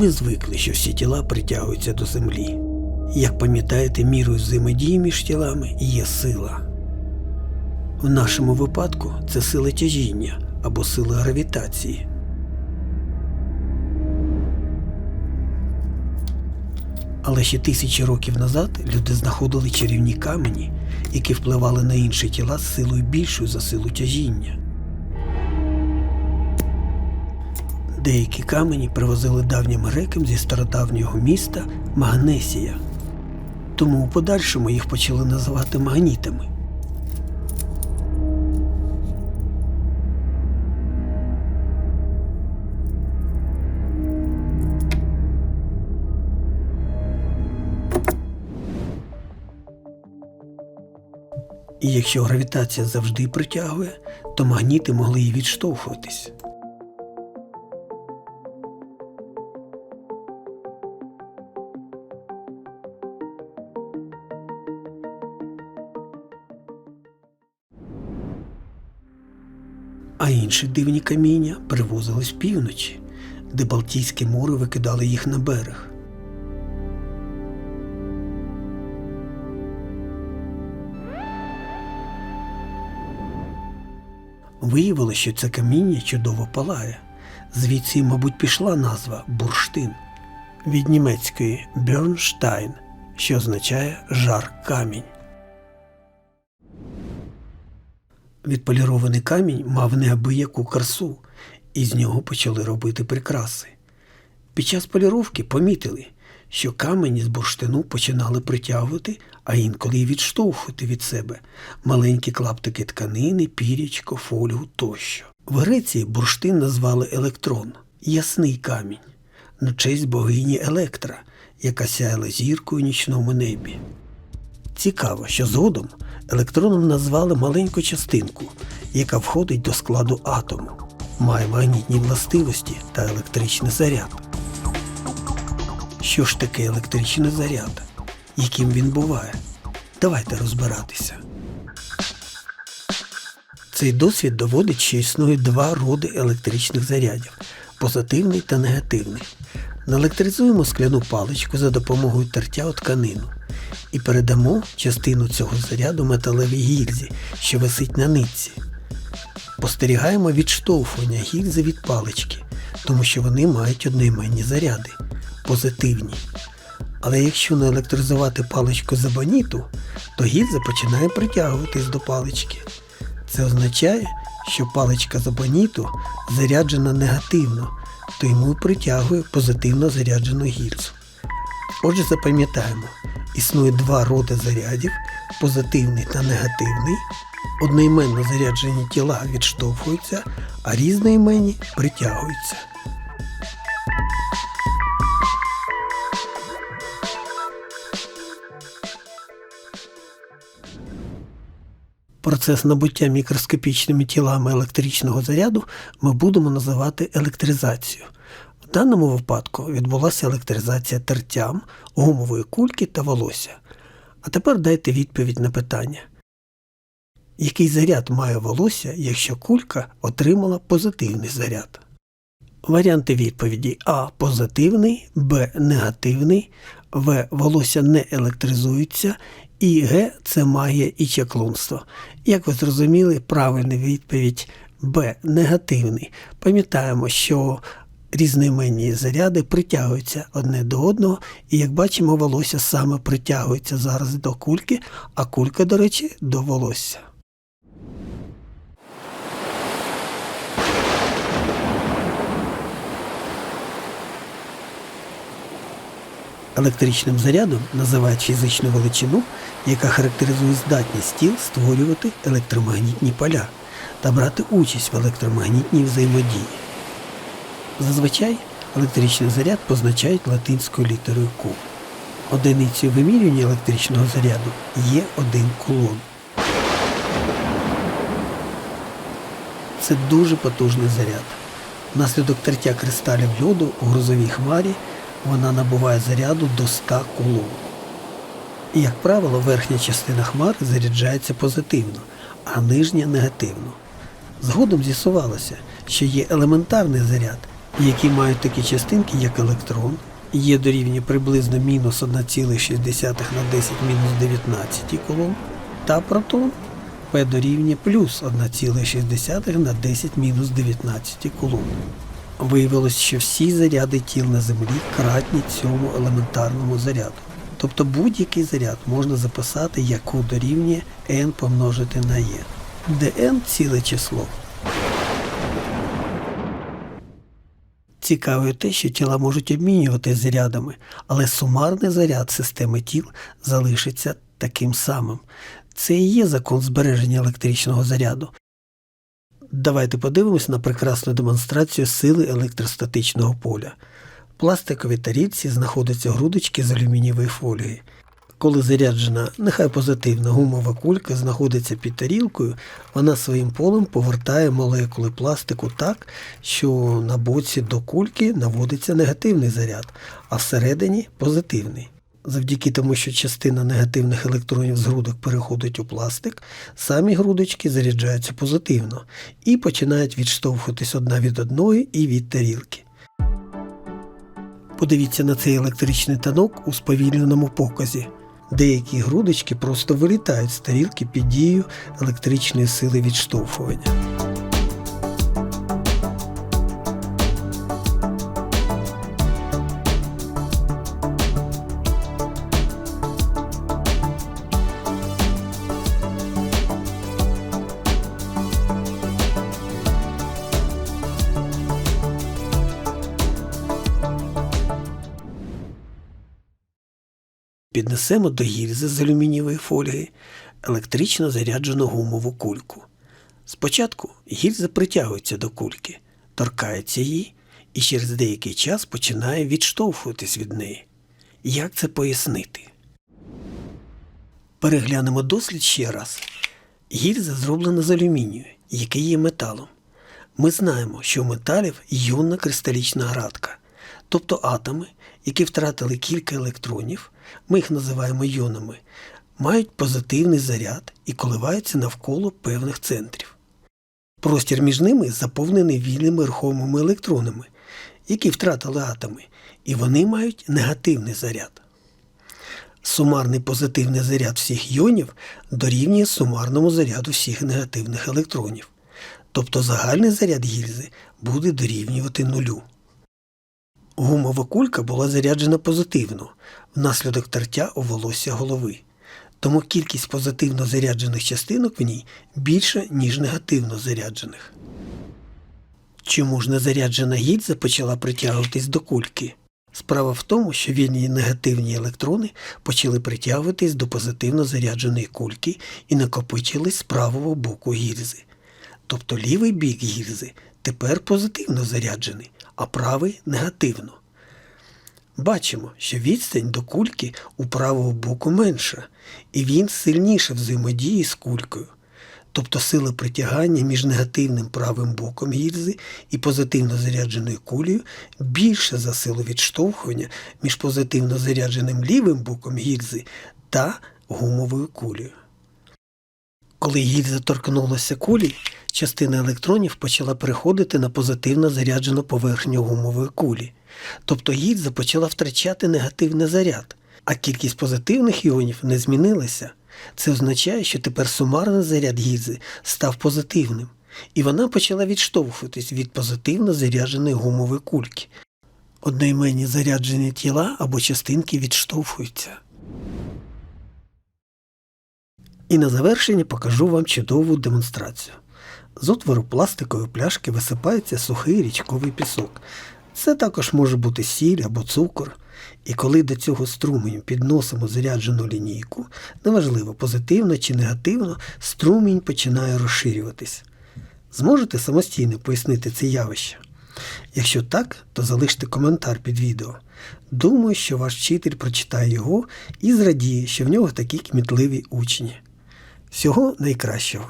Ми звикли, що всі тіла притягуються до землі. Як пам'ятаєте, мірою взаємодії між тілами є сила. В нашому випадку це сила тяжіння або сила гравітації. Але ще тисячі років назад люди знаходили чарівні камені, які впливали на інші тіла з силою більшою за силу тяжіння. Деякі камені привозили давнім грекам зі стародавнього міста Магнесія. Тому у подальшому їх почали називати магнітами. І якщо гравітація завжди притягує, то магніти могли і відштовхуватись. А інші дивні каміння привозили з півночі, де Балтійське море викидало їх на берег. Виявилося, що це каміння чудово палає. Звідси, мабуть, пішла назва бурштин від німецької Бьорнштайн, що означає жар камінь. Відполірований камінь мав неабияку красу, і з нього почали робити прикраси. Під час поліровки помітили, що камені з бурштину починали притягувати, а інколи й відштовхувати від себе маленькі клаптики тканини, пірячко, фольгу тощо. В Греції бурштин назвали електрон ясний камінь, на честь богині Електра, яка сяяла зіркою нічному небі. Цікаво, що згодом електроном назвали маленьку частинку, яка входить до складу атому, має магнітні властивості та електричний заряд. Що ж таке електричний заряд? Яким він буває? Давайте розбиратися. Цей досвід доводить, що існує два роди електричних зарядів позитивний та негативний. Наелектризуємо скляну паличку за допомогою тертя у тканину і передамо частину цього заряду металевій гільзі, що висить на нитці. Спостерігаємо відштовхування гільзи від палички, тому що вони мають одноіменні заряди позитивні. Але якщо не електризувати паличку з абоніту, то гільза починає притягуватись до палички. Це означає, що паличка з абоніту заряджена негативно, то йому притягує позитивно заряджену гільзу. Отже, запам'ятаємо, існує два роди зарядів позитивний та негативний. Одноіменно заряджені тіла відштовхуються, а різноіменні притягуються. Процес набуття мікроскопічними тілами електричного заряду ми будемо називати електризацією. В даному випадку відбулася електризація тертям, гумової кульки та волосся. А тепер дайте відповідь на питання. Який заряд має волосся, якщо кулька отримала позитивний заряд? Варіанти відповіді А позитивний, Б негативний, В волосся не електризується і Г це магія і чаклунство. Як ви зрозуміли, правильна відповідь Б негативний. Пам'ятаємо, що різноіменні заряди притягуються одне до одного, і як бачимо, волосся саме притягується зараз до кульки, а кулька, до речі, до волосся. Електричним зарядом називають фізичну величину, яка характеризує здатність тіл створювати електромагнітні поля та брати участь в електромагнітній взаємодії. Зазвичай електричний заряд позначають латинською літерою Q. Одиницею вимірювання електричного заряду є один кулон. Це дуже потужний заряд. Внаслідок тертя кристалів льоду у грозовій хмарі вона набуває заряду до 100 кулон. Як правило, верхня частина хмари заряджається позитивно, а нижня негативно. Згодом з'ясувалося, що є елементарний заряд які мають такі частинки, як електрон, є дорівнює приблизно мінус 1,6 на 10 мінус 19 кулон, та протон P дорівнює плюс 1,6 на 10 мінус 19 кулон. Виявилось, що всі заряди тіл на Землі кратні цьому елементарному заряду. Тобто будь-який заряд можна записати як U дорівнює n помножити на e, де n ціле число. Цікаво те, що тіла можуть обмінювати зарядами, але сумарний заряд системи тіл залишиться таким самим. Це і є закон збереження електричного заряду. Давайте подивимось на прекрасну демонстрацію сили електростатичного поля. В пластиковій тарілці знаходяться грудочки з алюмінієвої фолії. Коли заряджена, нехай позитивна гумова кулька знаходиться під тарілкою, вона своїм полем повертає молекули пластику так, що на боці до кульки наводиться негативний заряд, а всередині позитивний. Завдяки тому, що частина негативних електронів з грудок переходить у пластик, самі грудочки заряджаються позитивно і починають відштовхуватись одна від одної і від тарілки. Подивіться на цей електричний танок у сповільненому показі. Деякі грудочки просто вилітають з тарілки під дією електричної сили відштовхування. Піднесемо до гільзи з алюмінієвої фолії електрично заряджену гумову кульку. Спочатку гільза притягується до кульки, торкається її і через деякий час починає відштовхуватись від неї. Як це пояснити? Переглянемо дослід ще раз. Гільза зроблена з алюмінію, який є металом. Ми знаємо, що у металів йонна кристалічна градка, тобто атоми, які втратили кілька електронів, ми їх називаємо йонами, мають позитивний заряд і коливаються навколо певних центрів. Простір між ними заповнений вільними рухомими електронами, які втратили атоми, і вони мають негативний заряд. Сумарний позитивний заряд всіх йонів дорівнює сумарному заряду всіх негативних електронів. Тобто загальний заряд гільзи буде дорівнювати нулю. Гумова кулька була заряджена позитивно внаслідок тертя у волосся голови. Тому кількість позитивно заряджених частинок в ній більша, ніж негативно заряджених. Чому ж незаряджена гільза почала притягуватись до кульки? Справа в тому, що вільні негативні електрони почали притягуватись до позитивно зарядженої кульки і накопичились з правого боку гільзи. Тобто лівий бік гільзи тепер позитивно заряджений, а правий негативно. Бачимо, що відстань до кульки у правого боку менша, і він сильніше взаємодіє з кулькою. Тобто сила притягання між негативним правим боком гільзи і позитивно зарядженою кулею більша за силу відштовхування між позитивно зарядженим лівим боком гільзи та гумовою кулею. Коли гільза торкнулася кулі, частина електронів почала переходити на позитивно заряджену поверхню гумової кулі. Тобто гільза почала втрачати негативний заряд, а кількість позитивних іонів не змінилася. Це означає, що тепер сумарний заряд гільзи став позитивним, і вона почала відштовхуватись від позитивно зарядженої гумової кульки. Одноіменні заряджені тіла або частинки відштовхуються. І на завершення покажу вам чудову демонстрацію. З отвору пластикової пляшки висипається сухий річковий пісок. Це також може бути сіль або цукор. І коли до цього струменю підносимо заряджену лінійку, неважливо позитивно чи негативно, струмінь починає розширюватись. Зможете самостійно пояснити це явище? Якщо так, то залиште коментар під відео. Думаю, що ваш вчитель прочитає його і зрадіє, що в нього такі кмітливі учні. Всього найкращого.